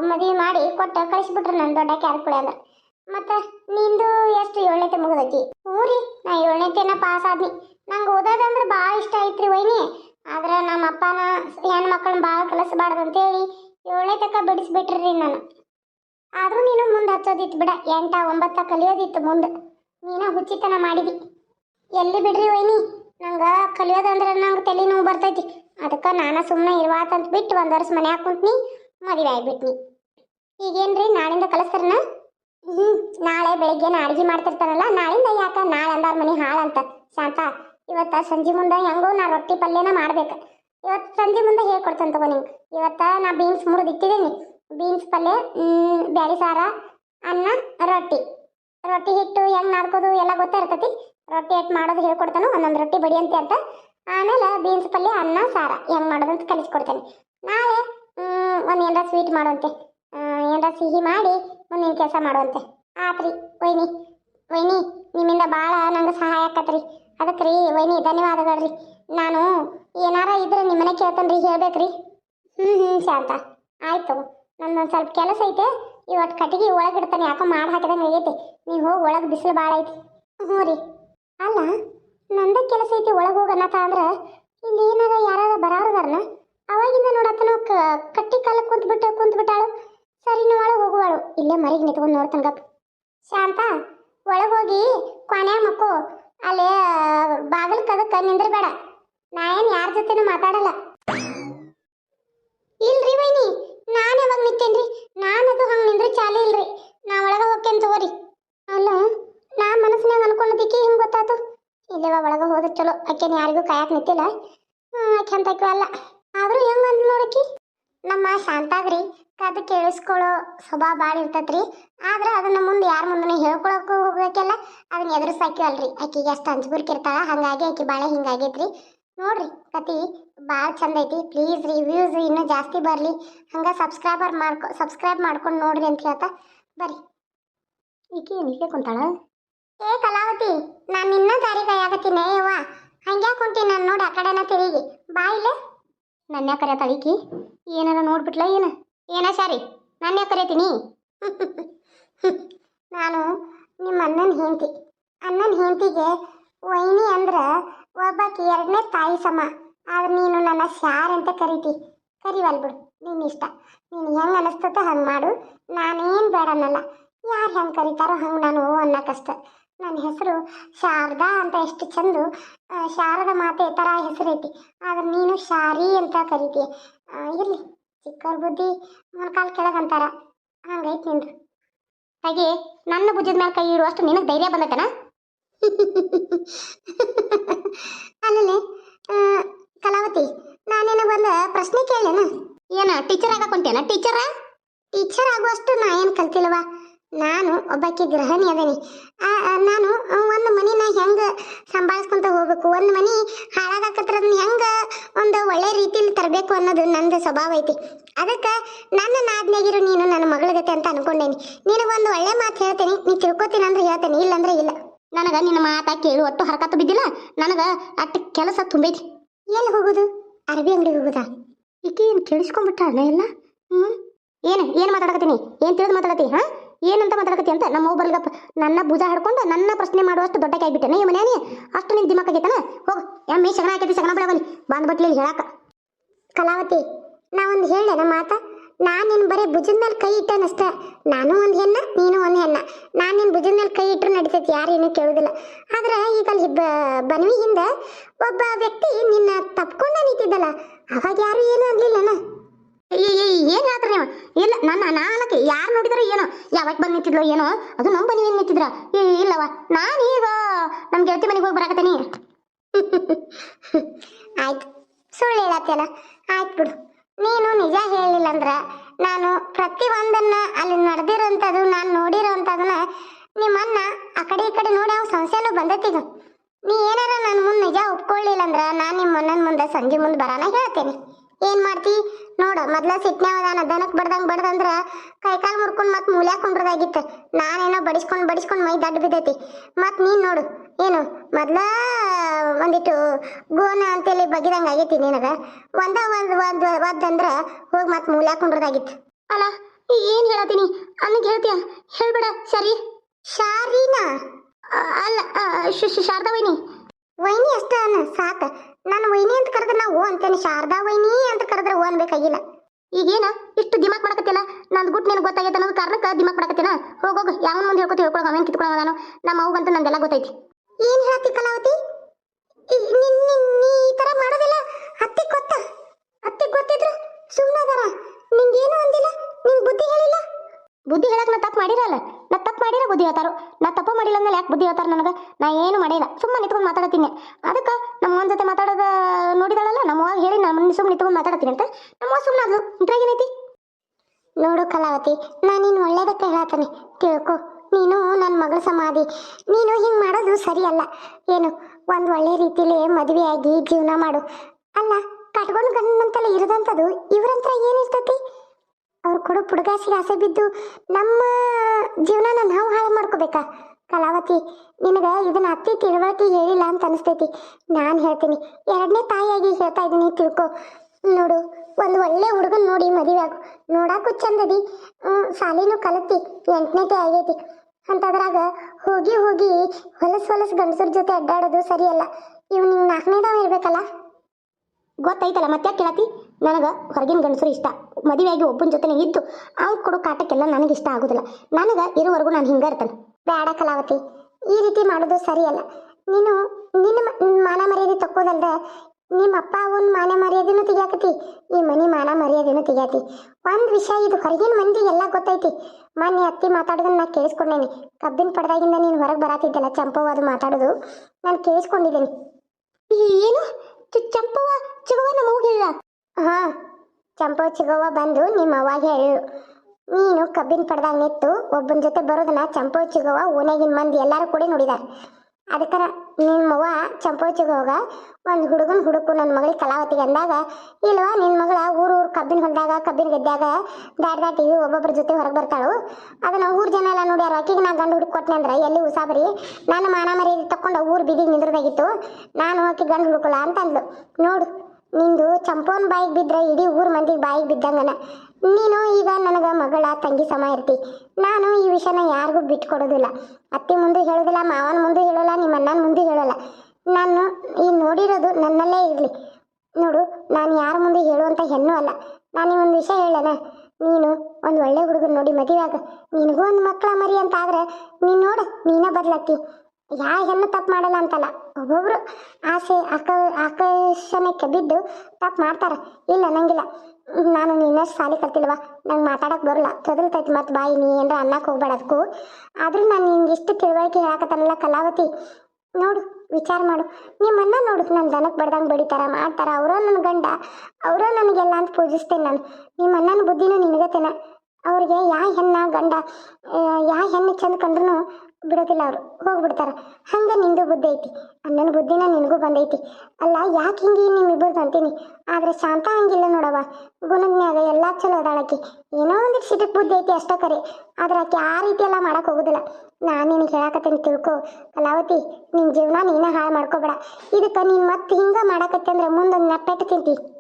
ಮದುವೆ ಮಾಡಿ ಕೊಟ್ಟು ಕಳಿಸ್ಬಿಟ್ರು ನನ್ನ ದೊಡ್ಡ ಆದ ಕೂಡ ಅಂದ್ರೆ ಮತ್ತು ನಿಂದು ಎಷ್ಟು ಏಳನೇತೆ ಮುಗಿದೈತಿ ಹ್ಞೂ ರೀ, ನಾ ಏಳನೇತೆನ ಪಾಸ್ ಆದ್ನಿ. ನಂಗೆ ಓದೋದಂದ್ರೆ ಭಾಳ ಇಷ್ಟ ಐತ್ರಿ ವೈನಿ. ಆದ್ರೆ ನಮ್ಮ ಅಪ್ಪನ ಹೆಣ್ಮಕ್ಳನ್ನ ಭಾಳ ಕಲಿಸ್ಬಾರ್ದು ಅಂತೇಳಿ ಏಳನೇ ತಕ ಬಿಡಿಸ್ಬಿಟ್ರಿ ನಾನು. ಆದರೂ ನೀನು ಮುಂದೆ ಹಚ್ಚೋದಿತ್ತು ಬಿಡ, ಎಂಟ, ಒಂಬತ್ತ ಕಲಿಯೋದಿತ್ತು ಮುಂದೆ. ನೀನು ಹುಚ್ಚಿತನ ಮಾಡಿದಿ. ಎಲ್ಲಿ ಬಿಡ್ರಿ ವೈನಿ? ನಂಗೆ ಕಲಿಯೋದಂದ್ರೆ ನಂಗೆ ತಲೆ ನೋವು ಬರ್ತೈತಿ. ಅದಕ್ಕೆ ನಾನು ಸುಮ್ಮನೆ ಇರುವಾತಂತ ಬಿಟ್ಟು ಒಂದು ವರ್ಷ ಮನೆ ಹಾಕೊಂತೀನಿ ಮದುವೆ ಆಗಿಬಿಟ್ನಿ. ಈಗೇನು ರೀ ನಾಳಿಂದ ಕಲಿಸ್ತಾರನ ಹ್ಞೂ ನಾಳೆ ಬೆಳಿಗ್ಗೆ ಅಡ್ಗೆ ಮಾಡ್ತಿರ್ತಾರಲ್ಲ, ನಾಳಿಂದ ಯಾಕ? ನಾಳೆ ಅಂದಾರ ಮನೆ ಹಾಳಂತ ಶಾಂತ, ಇವತ್ತ ಸಂಜೆ ಮುಂದೆ ಹೆಂಗೋ ನಾ ರೊಟ್ಟಿ ಪಲ್ಯನ ಮಾಡ್ಬೇಕು. ಇವತ್ತು ಸಂಜೆ ಮುಂದೆ ಹೇಳ್ಕೊಡ್ತೇನೆ ತಗೋ ನಿಂಗೆ. ಇವತ್ತ ನಾ ಬೀನ್ಸ್ ಮುರಿದು ಇಟ್ಟಿದ್ದೀನಿ ಬೀನ್ಸ್ ಪಲ್ಯ ಬ್ಯಾಳಿ ಸಾರ, ಅನ್ನ, ರೊಟ್ಟಿ. ರೊಟ್ಟಿ ಹಿಟ್ಟು ಹೆಂಗೆ ನಾದ್ಕೋದು ಎಲ್ಲ ಗೊತ್ತಾ ಇರ್ತೈತಿ. ರೊಟ್ಟಿ ಹಿಟ್ಟು ಮಾಡೋದು ಹೇಳ್ಕೊಡ್ತಾನು ಒಂದೊಂದು ರೊಟ್ಟಿ ಬಡಿ ಅಂತ ಆಮೇಲೆ ಬೀನ್ಸ್ ಪಲ್ಯ, ಅನ್ನ, ಸಾರ ಹೆಂಗೆ ಮಾಡೋದು ಅಂತ ಕಲಿಸ್ಕೊಡ್ತೇನೆ. ನಾಳೆ ಒಂದು ಏನಾರ ಸ್ವೀಟ್ ಮಾಡುವಂತೆ ಏನಾರ ಸಿಹಿ ಮಾಡಿ ಮುಂದಿನ ಕೆಲಸ ಮಾಡುವಂತೆ. ಆತ್ರಿ, ವೈನಿ ವೈನಿ, ನಿಮ್ಮಿಂದ ಭಾಳ ನಂಗೆ ಸಹಾಯ ಆಕತ್ರಿ. ಅದಕ್ಕೆ ರೀ ವೈನಿ, ಧನ್ಯವಾದಗಳ್ರಿ. ನಾನು ಏನಾರ ಇದ್ರೆ ನಿಮ್ಮನೆ ಕೇಳ್ತೇನೆ ರೀ ಹೇಳ್ಬೇಕ್ರಿ. ಹ್ಞೂ ಹ್ಞೂ ಶಾಂತ. ಆಯ್ತು. ನನ್ನೊಂದು ಸ್ವಲ್ಪ ಕೆಲಸ ಐತೆ. ಇವತ್ತು ಕಟ್ಟಿಗೆ ಒಳಗೆ ಇಡ್ತಾನೆ, ಯಾಕೋ ಮಾಡಿ ಹಾಕಿದಂಗೆ ಆಗೈತಿ. ನೀವು ಹೋಗಿ ಒಳಗೆ ಬಿಸಿಲು ಭಾಳ ಐತಿ. ಹ್ಞೂ ರೀ. ಅಲ್ಲ, ನಂದ ಕೆಲಸ ಐತಿ ಒಳಗೆ ಹೋಗನ್ನತ್ತ ಅಂದ್ರೆ, ಇಲ್ಲಿ ಏನಾರ ಯಾರು ಬರಾರದಾರನ? ಅವಾಗಿಂದ ನೋಡತ್ತನ ಕಟ್ಟಿ ಕಾಲಕ್ಕೆ ಕುಂತ್ಬಿಟ್ಟು ಕುಂತ್ಬಿಟ್ಟಾಳು. ಸರಿನು ಒಳಗೆ ಹೋಗುವಳು ಇಲ್ಲೇ ಮರಿಗೆ ನಿಂತ್ಕೊಂಡು ನೋಡ್ತಂಗಪ್ಪ ಶಾಂತ, ಒಳಗೆ ಹೋಗಿ ಕೊನೆ ಮಕ್ಕು. ಅಲ್ಲಿ, ಬಾಗಿಲು ಕದಕ್ಕೆ ನಿಂದ್ರಬೇಡ. ನಾನು ಏನು ಯಾರ ಜೊತೆನೂ ಮಾತಾಡಲ್ಲ. ಇಲ್ರಿ ವೈನಿ, ನಾನು ಯಾವಾಗ ನಿಂತೇನ್ರಿ? ನಾನು ಅದು ಹಂಗೆ ನಿಂದ್ರೆ ಚಾಲಿ ಇಲ್ರಿ. ನಾ ಒಳಗೆ ಹೋಗ್ತೇನೆ ತಗೋರಿ. ಅಲ್ಲ, ನಾ ಮನಸ್ಸಿನಾಗ ಅನ್ಕೊಂಡಿದ್ದಕ್ಕೆ ಹಿಂಗೆ ಗೊತ್ತಾಯ್ತು ಇಲ್ಲವ, ಒಳಗೆ ಹೋದ್ರೆ ಚಲೋ. ಅಕ್ಕೇನು ಯಾರಿಗೂ ಕಾಯಕ್ಕೆ ನಿಂತಿಲ್ಲ. ಆಕೆ ಅಂತ ಅಲ್ಲ. ಆದರೂ ಹೆಂಗೆ ನೋಡಿ ನೋಡಕ್ಕಿ ನಮ್ಮ ಶಾಂತಾಗ್ರಿ. ಕದ್ದು ಕೇಳಿಸ್ಕೊಳ್ಳೋ ಸ್ವಭಾವ ಭಾಳ ಇರ್ತೈತ್ರಿ. ಆದ್ರೆ ಅದನ್ನ ಮುಂದೆ ಯಾರ ಮುಂದೆ ಹೇಳ್ಕೊಳಕ್ಕೂ ಹೋಗ್ಬೇಕಲ್ಲ ಅದನ್ನ ಎದುರಿಸಾಕಿವಲ್ರಿ ಆಕಿಗೆ ಅಷ್ಟು ಅಂಜಬುರ್ಕ್ ಇರ್ತಾಳ. ಹಂಗಾಗಿ ಆಕಿ ಬಾಳೆ ಹಿಂಗಾಗೈತ್ರಿ. ನೋಡ್ರಿ ಕತಿ ಭಾಳ ಚಂದ ಐತಿ. ಪ್ಲೀಸ್ ರಿವ್ಯೂಸ್ ಇನ್ನೂ ಜಾಸ್ತಿ ಬರಲಿ. ಹಂಗೆ ಸಬ್ಸ್ಕ್ರೈಬರ್ ಮಾಡ್ಕೊ ಸಬ್ಸ್ಕ್ರೈಬ್ ಮಾಡ್ಕೊಂಡು ನೋಡ್ರಿ ಅಂತ ಹೇಳ್ತಾ ಬರ್ರಿ. ಈಕೆ ಏನಿಗೆ ಕುಂತಾಳ? ಏ ಕಲಾವತಿ, ನಾನು ನಿನ್ನ ದಾರಿ ಕಾಯಾಗತ್ತೀನಿ. ಯವ್ವ, ಹಂಗ್ಯಾಕೆ ಕುಂತೀನಿ ನಾನು ನೋಡಿ ಆ ಕಡೆನ ತಿರುಗಿ. ಬಾ ಇಲ್ಲೇ. ನನ್ನ ಕರೆಯತ್ತಾಳ ಈಕಿ? ಏನಾರ ನೋಡ್ಬಿಟ್ಲ ಏನ? ಏನ ಸಾರಿ? ನಾನು ಕರಿತೀನಿ? ನಾನು ನಿಮ್ಮ ಅಣ್ಣನ ಹೆಂಡತಿ. ಅಣ್ಣನ ಹೆಂಡತಿಗೆ ವೈನಿ ಅಂದ್ರೆ ಒಬ್ಬಕ್ಕೆ ಎರಡನೇ ತಾಯಿ ಸಮ. ಆದ್ರೆ ನೀನು ನನ್ನ ಶಾರ್ ಅಂತ ಕರಿತಿ. ಕರಿವಲ್ ಬಿಡು ನಿನ್ನ ಇಷ್ಟ. ನೀನು ಹೆಂಗೆ ಅನಿಸ್ತದ ಹಂಗೆ ಮಾಡು. ನಾನೇನು ಬೇಡನಲ್ಲ ಯಾರು ಹೆಂಗೆ ಕರಿತಾರೋ ಹಂಗೆ ನಾನು ಅನ್ನಕ್ಕಷ್ಟ ನನ್ನ ಹೆಸರು ಶಾರದಾ ಅಂತ ಎಷ್ಟು ಚಂದು ಶಾರದ ಮಾತೆ ಥರ ಹೆಸರೈತಿ. ಆದ್ರೆ ನೀನು ಶಾರಿ ಅಂತ ಕರಿತೀಯ. ಇರಲಿ. ಚಿಕ್ಕವ್ರ ಬುದ್ಧಿ ಮೊಣಕಾಲು ಕೆಳಗಂತಾರ ಹಂಗೈತಿ ನಿಂದು. ಹಾಗೆ ನನ್ನ ಭುಜದ ಮೇಲೆ ಕೈ ಇಡುವಷ್ಟು ನಿನಗೆ ಧೈರ್ಯ ಬಂದೈತನ? ಅಲ್ಲೇ ಕಲಾವತಿ, ನಾನೇನ ಬಂದ ಪ್ರಶ್ನೆ ಕೇಳೇನ? ಏನ ಟೀಚರ್ ಆಗಕೊಂತೇನ ಟೀಚರ ಟೀಚರ್ ಆಗುವಷ್ಟು ನಾ ಏನು ಕಲ್ತಿಲ್ವಾ? ನಾನು ಒಬ್ಬಾಕಿ ಗೃಹಿಣಿ ಅದೇನಿ. ನಾನು ಒಂದು ಮನಿನ ಹೆಂಗೆ ಸಂಭಾಳಿಸ್ಕೊಂತ ಹೋಗ್ಬೇಕು? ಒಂದು ಮನಿ ಹಾಳಾಗಕತ್ರ ಅದನ್ನ ಹೆಂಗೆ ಒಂದು ಒಳ್ಳೆ ರೀತಿಯಲ್ಲಿ ತರಬೇಕು ಅನ್ನೋದು ನಂದು ಸ್ವಭಾವ ಐತಿ. ಅದಕ್ಕೆ ನನ್ನ ನಾದ್ನಾಗಿರು ನೀನು ನನ್ನ ಮಗಳ ಜೊತೆ ಅಂತ ಅನ್ಕೊಂಡೇನಿ. ಒಂದು ಒಳ್ಳೆ ಮಾತು ಹೇಳ್ತೇನೆ, ನೀ ತಿಳ್ಕೊತೀನಿ ಅಂದ್ರೆ ಹೇಳ್ತೇನೆ, ಇಲ್ಲಂದ್ರೆ ಇಲ್ಲ. ನನಗೆ ನಿನ್ನ ಮಾತಾ ಕೇಳು ಒಟ್ಟು ಹರಕತ್ತು ಬಿದ್ದಿಲ್ಲ, ನನಗೆ ಅಟ್ಟು ಕೆಲಸ ತುಂಬೈತಿ. ಎಲ್ಲಿ ಹೋಗುದು? ಅರಬಿ ಅಂಗಡಿಗೆ ಹೋಗುದಾ? ಈಕೆ ಏನು ಕೇಳಿಸ್ಕೊಂಡ್ಬಿಟ್ಟಾಳ ಎಲ್ಲ ಹ್ಞೂ ಏನು ಏನು ಮಾತಾಡಕತ್ತೀನಿ? ಏನು ತಿಳಿದು ಮಾತಾಡತಿ, ಹಾಂ? ಏನಂತ ಮಾತಾಡಕತ್ತಿ ಅಂತ ನಮ್ಮ ಅವ್ವ ನನ್ನ ಭುಜ ಹಾಡ್ಕೊಂಡು ನನ್ನ ಪ್ರಶ್ನೆ ಮಾಡುವಷ್ಟು ದೊಡ್ಡ ಆಗಿಬಿಟ್ಟೆ ಈ ಮನೆಯಲ್ಲಿ ಅಷ್ಟು ನಿನ್ ದಿಮಾಕ್ ಆಗೈತನ? ಹೋಗು. ಎಮ್ಮೆ ಸಗಣ ಹಾಕೈತಿ ಸಗಣ ಬಿಡವಲ್ಲಿ ಬಂದ್ ಬಟ್ಲಿ ಹೇಳಾಕ. ಕಲಾವತಿ ನಾ ಒಂದು ಹೇಳೇನ ಮಾತ. ನಾನು ನಿನ್ನ ಬರೀ ಭುಜದ ಮೇಲೆ ಕೈ ಇಟ್ಟನಷ್ಟ ನಾನು ಒಂದು ಹೆಣ್ಣ, ನೀನು ಒಂದು ಹೆಣ್ಣ. ನಾನು ನಿನ್ ಭುಜದ ಮೇಲೆ ಕೈ ಇಟ್ಟರು ನಡೀತೈತಿ, ಯಾರು ಏನೂ ಕೇಳೋದಿಲ್ಲ. ಆದ್ರೆ ಈಗ ಅಲ್ಲಿ ಬ- ಬನ್ವಿ ಹಿಂದೆ ಒಬ್ಬ ವ್ಯಕ್ತಿ ನಿನ್ನ ತಪ್ಕೊಂಡ ನಿಂತಿದ್ದಲ್ಲ. ಅವಾಗ ಯಾರು ಏನು ಅನ್ಲಿಲ್ಲನ ಏನ್ ಹೇಳ್ತಾರ ನೀವು? ಇಲ್ಲ, ನನ್ನ ನಾಲ್ಕು ಯಾರು ನೋಡಿದ್ರ ಏನೋ? ಯಾವಾಗ ಬಂದು ನಿಂತಿದ್ಲು ಏನೋ? ಅದು ನಮ್ಮ ಬನ್ನಿ ಏನ್ ನಿಂತಿದ್ರ? ಇಲ್ಲವ ನಾನೀಗ ನಮ್ಮ ಗೆಳತಿ ಮನೆಗೆ ಹೋಗಿ ಬರಾಕತ್ತೀನಿ. ಆಯ್ತು, ಸುಳ್ಳು ಹೇಳತ್ತಲ್ಲ ಆಯ್ತು ಬಿಡು. ನೀನು ನಿಜ ಹೇಳಿಲ್ಲ ಅಂದ್ರ ನಾನು ಪ್ರತಿ ಪ್ರತಿಯೊಂದನ್ನ ಅಲ್ಲಿ ನಡೆದಿರೋಂಥದ್ದು ನಾನು ನೋಡಿರೋಂಥದನ್ನ ನಿಮ್ಮನ್ನ ಆ ಕಡೆ ಈ ಕಡೆ ನೋಡಿ ಅವ್ನು ಸಂಶಯನೂ ಬಂದತ್ತೀಗ ನೀ ಏನಾರ ನನ್ನ ಮುಂದೆ ನಿಜ ಒಪ್ಕೊಳ್ಳಿಲ್ಲ ಅಂದ್ರ ನಾನು ನಿಮ್ಮ ಅಣ್ಣನ ಮುಂದೆ ಸಂಜೆ ಮುಂದೆ ಬರಾನ ಹೇಳ್ತೇನೆ. ಏನ್ ಮಾಡ್ತಿ? ನೋಡು ಮೊದ್ಲ ಸಿಟ್ನ್ಯಾವದಾನ ದನಕ್ ಬಡ್ದಂಗ್ ಬಡ್ದಂದ್ರ ಕೈಕಾಲ್ ಮುರ್ಕೊಂಡ್ ಮತ್ ಮೂಲ್ಯಾಕ್ ಕುಂಡ್ರದಾಗಿತ್ತ ನಾನೇನೋ ಬಡಿಸ್ಕೊಂಡ್ ಬಡಿಸ್ಕೊಂಡ್ ಮೈ ದಡ್ಡ ಬಿದ್ದೈತಿ. ಮತ್ ನೀನ್ ನೋಡು ಏನು ಮೊದ್ಲ ಒಂದಿಟ್ಟು ಗೋನ ಅಂತೇಳಿ ಬಗಿದಂಗ ಆಗೈತಿ ನಿನಗ. ಒಂದ ಒಂದ್ ಒಂದ್ ಒದ್ದಂದ್ರ ಹೋಗಿ ಮತ್ ಮೂಲ್ಯಾಕ್ ಕುಂಡ್ರದಾಗಿತ್ತು ಅಲ್ಲ ಏನ್ ಹೇಳತೀನಿ ಅನ್ನಗ್ ಹೇಳ್ತೀಯ? ಹೇಳ್ಬೇಡ ಸರಿ ಶಾರೀನಾ? ಅಲ್ಲ ಶಾರದಾ ವೈನಿ. ವೈನಿ ಅಷ್ಟ ಅನ್ನ ಸಾಕ. ನಾನು ವೈನಿ ಅಂತ ಕರೆದ್ರೆ ನಾ ಓ ಅಂತೇನೆ. ಶಾರದಾ ವೈನಿ ಅಂತ ಕರೆದ್ರೆ ಓ ಅನ್ಬೇಕಾಗಿಲ್ಲ. ಈಗೇನ ಇಷ್ಟು ದಿಮಾಕ್ ಮಾಡಕತ್ತಿಲ್ಲ ನಂದು ಗುಟ್ ನಿನಗೆ ಗೊತ್ತಾಗೈತೆ ಅನ್ನೋದು ಕಾರಣಕ್ಕೆ ದಿಮಾಕ್ ಮಾಡಕತ್ತಿನ ಹೋಗೋಗ ಯಾವ ಮುಂದೆ ಹೇಳ್ಕೊತ ಹೇಳ್ಕೊಳಗ ಅವೇನು ಕಿತ್ಕೊಳ್ಳೋ ನಾನು ನಮ್ಮ ಅವ್ಗಂತೂ ನಂದೆಲ್ಲ ಗೊತ್ತೈತಿ. ಏನ್ ಹೇಳ್ತಿ ಕಲಾವತಿ? ನೀ ಈ ತರ ಮಾಡೋದಿಲ್ಲ? ಅತ್ತೆ ಗೊತ್ತ? ಅತ್ತೆ ಗೊತ್ತಿದ್ರು ಸುಮ್ಮನೆ ಅದಾರ. ನಿಂಗೇನು ಅಂದಿಲ್ಲ? ನಿಂಗ್ ಬುದ್ಧಿ ಹೇಳಿಲ್ಲ? ಬುದ್ಧಿ ಹೇಳಕ್ ನಾ ತಪ್ಪು ಮಾಡಿರಲ್ಲ. ನಾ ತಪ್ಪು ಮಾಡಿರ ಬುದ್ಧಿ ಹೇಳ್ತಾರ. ನಾ ತಪ್ಪು ಮಾಡಿಲ್ಲ ಅಂದ್ರೆ ಯಾಕೆ ಬುದ್ಧಿ ಹೇಳ್ತಾರ ನನಗೆ? ನಾ ಏನು ಮಾಡಿಲ್ಲ. ಸುಮ್ಮನೆ ನಿಂತ್ಕೊಂಡು ಮಾತಾಡತ್ತೀನಿ. ಅದಕ್ಕೆ ನಮ್ಮ ಒಂದ್ ಜೊತೆ ಮಾತಾಡೋದ ನೋಡಿದಾಳಲ್ಲ? ನಮ್ಮ ಹೇಳಿ ನಮ್ಮ ಸುಮ್ಮನೆ ನಿಂತ್ಕೊಂಡು ಮಾತಾಡತ್ತೀನಿ ಅಂತ. ನಮ್ಮ ಸುಮ್ಮನೆ ಆದ್ಲು. ಏನೈತಿ? ನೋಡು ಕಲಾವತಿ ನಾನು ನೀನು ಒಳ್ಳೇದಕ್ಕ ಹೇಳತ್ತಾನೆ ತಿಳ್ಕೊ. ನೀನು ನನ್ನ ಮಗಳ ಸಮಾಧಿ. ನೀನು ಹಿಂಗೆ ಮಾಡೋದು ಸರಿಯಲ್ಲ. ಏನು, ಒಂದು ಒಳ್ಳೆ ರೀತಿಲಿ ಮದುವೆಯಾಗಿ ಜೀವನ ಮಾಡು. ಅಲ್ಲ ಕಟ್ಕೊಂಡು ಗಂಡಂತಲ್ಲ ಇರದಂಥದ್ದು ಇವ್ರಂತ್ರ ಏನಿರ್ತತಿ ಅವ್ರು ಕೊಡೋ ಪುಡುಗಾಸಿಗೆ ಆಸೆ ಬಿದ್ದು ನಮ್ಮ ಜೀವನನ ನಾವು ಹಾಳು ಮಾಡ್ಕೋಬೇಕಾ? ಕಲಾವತಿ, ನಿನಗೆ ಇದನ್ನ ಅತ್ತಿ ತಿಳುವಳಿಕೆ ಹೇಳಿಲ್ಲ ಅಂತ ಅನಿಸ್ತೈತಿ. ನಾನು ಹೇಳ್ತೀನಿ, ಎರಡನೇ ತಾಯಿಯಾಗಿ ಹೇಳ್ತಾ ಇದ್ದೀನಿ, ತಿಳ್ಕೊ. ನೋಡು, ಒಂದು ಒಳ್ಳೆ ಹುಡುಗನ್ ನೋಡಿ ಮದುವೆ ಆಗು. ನೋಡಾಕು ಚಂದದಿ ಸಾಲಿನೂ ಕಲತಿ ಎಂಟನೇತೆ ಆಗೈತಿ. ಅಂತದ್ರಾಗ ಹೋಗಿ ಹೋಗಿ ಹೊಲಸು ಹೊಲಸು ಗಂಡಸರ ಜೊತೆ ಅಡ್ಡಾಡೋದು ಸರಿಯಲ್ಲ. ಇವ್ ನಿಂಗೆ ನಾಲ್ಕನೇದಾವ ಇರ್ಬೇಕಲ್ಲ? ಗೊತ್ತೈತಲ್ಲ ಮತ್ತೆ ಕೇಳತಿ? ನನಗೆ ಹೊರಗಿನ ಗಂಡಸರು ಇಷ್ಟ. ಮದುವೆಯಾಗಿ ಒಬ್ಬನ ಜೊತೆನೇ ಇದ್ದು, ಅವ್ನು ಕೊಡೋ ಕಾಟಕ್ಕೆಲ್ಲ ನನಗೆ ಇಷ್ಟ ಆಗೋದಿಲ್ಲ. ನನಗೆ ಇರೋವರೆಗೂ ನಾನು ಹಿಂಗೆ ಇರ್ತೇನೆ. ಬೇಡ ಕಲಾವತಿ, ಈ ರೀತಿ ಮಾಡೋದು ಸರಿಯಲ್ಲ. ನೀನು ನಿನ್ನ ಮಾನ ಮರ್ಯಾದೆ ತಕ್ಕೋದಲ್ದ, ನಿಮ್ಮ ಅಪ್ಪ ಅವನ ಮಾನ ಮರ್ಯಾದೆನು ತೆಗಿಯಾಕತಿ ಈ ಮನಿ ಮಾನ ಮರ್ಯಾದೆನು ತೆಗಿಯಾತಿ ಒಂದು ವಿಷಯ ಇದು, ಹೊರಗಿನ ಮಂದಿ ಎಲ್ಲ ಗೊತ್ತೈತಿ. ಮೊನ್ನೆ ಅತ್ತಿ ಮಾತಾಡೋದನ್ನ ನಾ ಕೇಳಿಸ್ಕೊಂಡೇನಿ. ಕಬ್ಬಿನ ಪಡೆದಾಗಿಂದ ನೀನು ಹೊರಗೆ ಬರಾತಿದ್ದಲ್ಲ, ಚಂಪವ್ವ ಅದು ಮಾತಾಡೋದು. ನಾನು ಕೇಳಿಸ್ಕೊಂಡಿದ್ದೀನಿ. ಏನು? ಚಂಪವ್ವ ಚಿಗವ್ವ ಹೇಳಿದ ಹಾ. ಚಂಪವ್ವ ಚಿಗವ್ವ ಬಂದು ನಿಮ್ಮ ಅವಾಗ ಹೇಳು. ನೀನು ಕಬ್ಬಿನ ಪಡ್ದಾಗ ನಿಂತು ಒಬ್ಬನ ಜೊತೆ ಬರೋದನ್ನ ಚಂಪೋ ಚಿಗವ್ವ ಓನೆಗಿನ ಮಂದಿ ಎಲ್ಲರೂ ಕೂಡ ನೋಡಿದಾರ. ಅದಕ್ಕರ ನಿಮ್ಮವ್ವ ಚಂಪೋ ಚಿಗವ್ಗ ಒಂದು ಹುಡುಗನ ಹುಡುಕು ನನ್ನ ಮಗಳಿಗೆ ಕಲಾವತಿಗೆ ಅಂದಾಗ, ಇಲ್ವಾ ನಿನ್ನ ಮಗಳ ಊರು ಊರು ಕಬ್ಬಿನ ಹೊಲದಾಗ, ಕಬ್ಬಿನ ಗದ್ದಾಗ ದಾಟಿ ದಾಟಿವಿ ಒಬ್ಬೊಬ್ಬರ ಜೊತೆ ಹೊರಗೆ ಬರ್ತಾಳು. ಅದನ್ನ ಊರ್ ಜನ ಎಲ್ಲ ನೋಡ್ಯಾರ. ಆಕಿಗೆ ನಾನು ಗಂಡು ಹುಡುಕ್ ಕೊಟ್ಟನೆ ಅಂದ್ರೆ ಎಲ್ಲಿ ಉಸಾಬರಿ? ನಾನು ಮಾನ ಮರ್ಯಾದೆ ತಕೊಂಡು ಊರ್ ಬೀದಿಗೆ ನಿಂದ್ರದಾಗಿತ್ತು. ನಾನು ಆಕಿ ಗಂಡು ಹುಡುಕಲ್ಲ ಅಂತ ಅಂದ್ಲು. ನೋಡು ನಿಂದು ಚಂಪೋನ್ ಬಾಯಿಗೆ ಬಿದ್ರೆ ಇಡೀ ಊರ್ ಮಂದಿಗೆ ಬಾಯಿಗೆ ಬಿದ್ದಂಗನ. ನೀನು ಈಗ ನನಗೆ ಮಗಳ, ತಂಗಿ ಸಮ ಇರ್ತಿ. ನಾನು ಈ ವಿಷಯನ ಯಾರಿಗೂ ಬಿಟ್ಕೊಡೋದಿಲ್ಲ. ಅತ್ತೆ ಮುಂದೆ ಹೇಳೋದಿಲ್ಲ, ಮಾವನ ಮುಂದೆ ಹೇಳೋಲ್ಲ ನಿಮ್ಮ ಅಣ್ಣನ ಮುಂದೆ ಹೇಳೋಲ್ಲ. ನಾನು ಈ ನೋಡಿರೋದು ನನ್ನಲ್ಲೇ ಇರಲಿ. ನೋಡು, ನಾನು ಯಾರ ಮುಂದೆ ಹೇಳುವಂಥ ಹೆಣ್ಣು ಅಲ್ಲ. ನಾನು ಒಂದು ವಿಷಯ ಹೇಳೋಣ ನೀನು ಒಂದು ಒಳ್ಳೆ ಹುಡುಗನ ನೋಡಿ ಮದುವೆಯಾಗ ನಿನಗೂ ಒಂದು ಮಕ್ಕಳ ಮರಿ ಅಂತ ಆದ್ರೆ, ನೀನು ನೋಡು, ನೀನೇ ಬದ್ಲಾಕಿ ಯಾವ ಹೆಣ್ಣು ತಪ್ಪು ಮಾಡಲ್ಲ ಅಂತಲ್ಲ. ಒಬ್ಬೊಬ್ರು ಆಸೆ, ಆಕ ಆಕರ್ಷಣೆ ಬಿದ್ದು ತಪ್ಪು ಮಾಡ್ತಾರೆ. ಇಲ್ಲ, ನಂಗಿಲ್ಲ. ನಾನು ನಿನ್ನಷ್ಟು ಸಾಲಿ ಕಲ್ತಿಲ್ವಾ ನಂಗೆ ಮಾತಾಡಕ್ಕೆ ಬರಲ್ಲ. ತೊದಲ್ತೈತಿ ಮತ್ತು ಬಾಯಿ, ನೀ ಎಂದ್ರೆ ಅನ್ನಕ್ಕೆ ಹೋಗ್ಬೇಡ ಅದಕ್ಕೂ. ಆದ್ರೂ ನಾನು ನಿಂಗೆ ಇಷ್ಟು ತಿಳುವಳಿಕೆ ಹೇಳಕತ್ತಲ್ಲ ಕಲಾವತಿ. ನೋಡು, ವಿಚಾರ ಮಾಡು. ನಿಮ್ಮನ್ನ ನೋಡು ನನ್ನ ದನಕ್ಕೆ ಬಡ್ದಂಗೆ ಬಡಿತಾರ, ಮಾಡ್ತಾರ. ಅವರೋ ನನ್ನ ಗಂಡ. ಅವರೋ ನನಗೆಲ್ಲ ಅಂತ ಪೂಜಿಸ್ತೇನೆ ನಾನು. ನಿಮ್ಮ ಅಣ್ಣನ ಬುದ್ಧಿನೂ ನಿನಗತ್ತೇನೆ ಅವ್ರಿಗೆ ಯಾ ಹೆಣ್ಣ, ಗಂಡ ಯಾವ ಹೆಣ್ಣು ಚಂದ ಕಂಡ್ರು ಬಿಡೋದಿಲ್ಲ ಅವರು. ಹೋಗ್ಬಿಡ್ತಾರ. ಹಂಗೆ ನಿಂದು ಬುದ್ಧಿ ಐತಿ. ಅಣ್ಣನ ಬುದ್ಧಿನ ನಿನಗೂ ಬಂದೈತಿ. ಅಲ್ಲ, ಯಾಕೆ ಹಿಂಗೆ ನಿಮ್ಮಿಬ್ಬರದು ಅಂತೀನಿ? ಆದ್ರೆ ಶಾಂತ ಹಂಗಿಲ್ಲ ನೋಡವ ಗುಣಜ್ಞಾಗ ಎಲ್ಲ ಚಲೋ ಅದಾಳಕಿ ಏನೋ ಒಂದಿಟ್ಟು ಸಿಟಕ್ ಬುದ್ಧಿ ಐತಿ ಅಷ್ಟೋ ಕರೆ. ಆದ್ರೆ ಆಕೆ ಆ ರೀತಿ ಎಲ್ಲ ಮಾಡಕ್ ಹೋಗುದಿಲ್ಲ. ನಾನು ನಿನಗೆ ಹೇಳಾಕತ್ತೀನಿ ತಿಳ್ಕೊ. ಕಲಾವತಿ ನಿನ್ನ ಜೀವನ ನೀನೇ ಹಾಳು ಮಾಡ್ಕೋಬೇಡ. ಇದಕ್ಕೆ ನೀನು ಮತ್ತೆ ಹಿಂಗೆ ಮಾಡಕತ್ತೆ ಅಂದ್ರೆ ಮುಂದೊಂದು ನೆಪ್ಪೆಟ್ಟು ತಿಂತಿ.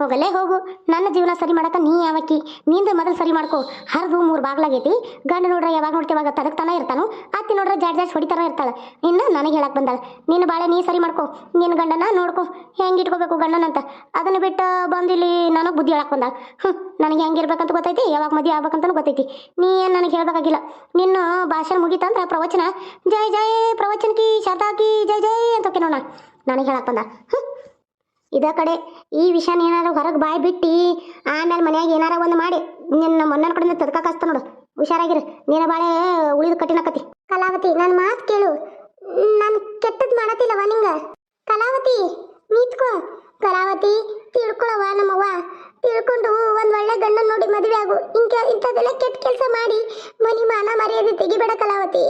ಹೋಗಲೇ ಹೋಗು. ನನ್ನ ಜೀವನ ಸರಿ ಮಾಡಕ ನೀ ಯಾವಕ್ಕಿ? ನಿಂದ ಮೊದಲು ಸರಿ ಮಾಡ್ಕೋ. ಹರಿದು ಮೂರು ಬಾಗ್ಲಾಗೈತಿ. ಗಂಡ ನೋಡ್ರೆ ಯಾವಾಗ ನೋಡ್ತೇವಾಗ ತದಕ್ತಾನ ಇರ್ತಾನು. ಅತ್ತಿ ನೋಡ್ರೆ ಜಾಡ್ ಜಾಡ್ ಹೊಡಿತಾರ ಇರ್ತಾಳೆ. ಇನ್ನು ನನಗೆ ಹೇಳಕ್ ಬಂದಾಳ. ನಿನ್ನ ಬಾಳೆ ನೀ ಸರಿ ಮಾಡ್ಕೋ. ನಿನ್ನ ಗಂಡನ ನೋಡ್ಕೋ. ಹೆಂಗೆ ಇಟ್ಕೋಬೇಕು ಗಂಡನಂತ? ಅದನ್ನ ಬಿಟ್ಟು ಬಂದಿಲ್ಲಿ ನನಗೆ ಬುದ್ಧಿ ಹೇಳಕ್ ಬಂದಾಳ. ಹ್ಞೂ ನನಗೆ ಹೆಂಗಿರ್ಬೇಕಂತ ಗೊತ್ತೈತಿ? ಯಾವಾಗ ಮದುವೆ ಆಗ್ಬೇಕಂತನೂ ಗೊತ್ತೈತಿ. ನೀ ಏನು ನನಗೆ ಹೇಳ್ಬೇಕಾಗಿಲ್ಲ. ನಿನ್ನ ಭಾಷಣ ಮುಗೀತಂದ್ರೆ ಪ್ರವಚನ. ಜೈ ಜೈ, ಪ್ರವಚನ ಕಿ, ಶಾರದಾ ಜೈ ಜೈ ಅಂತ ನೋಡ ನನಗೆ ಹೇಳಕ್ ಬಂದ ಹ್ಞೂ ಇದ ಕಡೆ ಈ ವಿಷಯನ ಏನಾರ ಹೊರಗೆ ಬಾಯಿ ಬಿಟ್ಟು, ಆಮೇಲೆ ಮನ್ಯಾಗ ಏನಾರ ಒಂದು ಮಾಡಿ ನಿನ್ನ ಮೊನ್ನನ ಕಡೆಯಿಂದ ತದ್ಕಾಕಸ್ತ ನೋಡು. ಹುಷಾರಾಗಿರು. ನೀನ ಬಾಳೆ ಉಳಿದು ಕಠಿಣಕತಿ ಕಲಾವತಿ ನನ್ನ ಮಾತು ಕೇಳು. ನಾನು ಕೆಟ್ಟದ್ದು ಮಾಡತಿಲ್ಲವ ನಿಂಗ? ಕಲಾವತಿ, ನಿಂತ್ಕೋ. ಕಲಾವತಿ ತಿಳ್ಕೊಳವ ನಮ್ಮವ್ವ. ತಿಳ್ಕೊಂಡು ಒಂದ್ ಒಳ್ಳೆ ಗಂಡನ್ ನೋಡಿ ಮದುವೆ ಆಗು. ಇಂಕ ಇಂಥದ್ದೆಲ್ಲ ಕೆಟ್ಟ ಕೆಲಸ ಮಾಡಿ ಮನಿ ಮಾನ ಮರ್ಯಾದೆ ತೆಗಿಬೇಡ ಕಲಾವತಿ.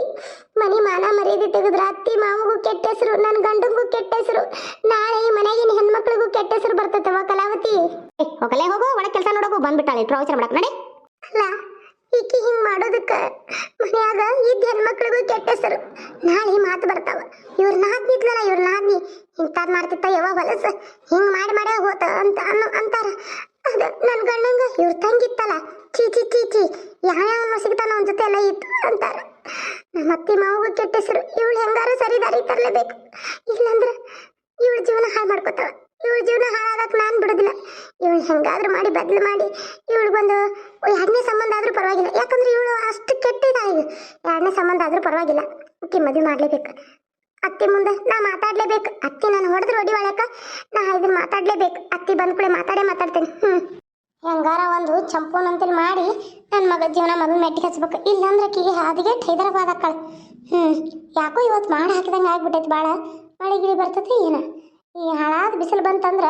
ಮನಿ ಮಾನ ಮರ್ಯಾದೆ ತೆಗೆದ್ರ ಅತ್ತಿ ಮಾವಗೂ ಕೆಟ್ಟ ಹೆಸರು ನನ್ನ ಗಂಡಂಗೂ ಕೆಟ್ಟ ಹೆಸರು. ನಾಳೆ ಈ ಮನೆಗಿನ ಹೆಣ್ಮಕ್ಳಿಗೂ ಕೆಟ್ಟ ಹೆಸರು ಬರ್ತೈತವ ಕಲಾವತಿ. ಹೋಗಲೇ ಹೋಗು ಒಳ ಕೆಲಸ ನೋಡೋಕು ಬಂದ್ಬಿಟ್ಟಾಳೆ. ಪ್ರವಚನ ಮಾಡಕ್. ನಡಿ. ಅಲ್ಲ, ಈಕಿ ಹಿಂಗ್ ಮಾಡೋದಕ್ಕ ಮನ್ಯಾಗ ಇದ್ದ ಹೆಣ್ಮಕ್ಳಿಗೂ ಕೆಟ್ಟ ಹೆಸರು. ನಾಳೆ ಮಾತು ಬರ್ತಾವ. ಇವ್ರ ನಾದ್ನಿ ಇದ್ಲಲ್ಲ ಇವ್ರ ನಾದ್ನಿ. ಇಂಥದ್ ಮಾಡ್ತಿತ್ತ ಯಾವಾಗ ಹೊಲಸ? ಹಿಂಗ್ ಮಾಡಿ ಮಾಡೇ ಹೋತ ಅಂತ ಅನ್ನೋ ಅಂತಾರ. ಅದ ನನ್ ಗಂಡಂಗ ಇವ್ರ ತಂಗಿತ್ತಲ್ಲ ಚೀ ಚೀ ಚೀ ಚಿ ಯಾವ ಯಾವ ಸಿಗ್ತಾನ ಅವನ ಜೊತೆ ಎಲ್ಲ ಇತ್ತು ಅಂತಾರ. ನಮ್ಮ ಅತ್ತಿ ಮಾವಗೂ ಕೆಟ್ಟ ಹೆಸರು, ಇವಳು ಹೆಂಗಾರು ಸರಿ ದಾರಿ ತರಲೇಬೇಕು. ಅಕ್ಕಳ. ಹ್ಮ್, ಯಾಕೋ ಇವತ್ತು ಮಾಡಿ ಹಾಕಿದಂಗೆ ಆಗ್ಬಿಟ್ಟೈತಿ ಭಾಳ ಮಳೆ ಗಿಳಿ ಬರ್ತೈತಿ ಏನ? ಈ ಹಾಳಾದ ಬಿಸಿಲು ಬಂತಂದ್ರ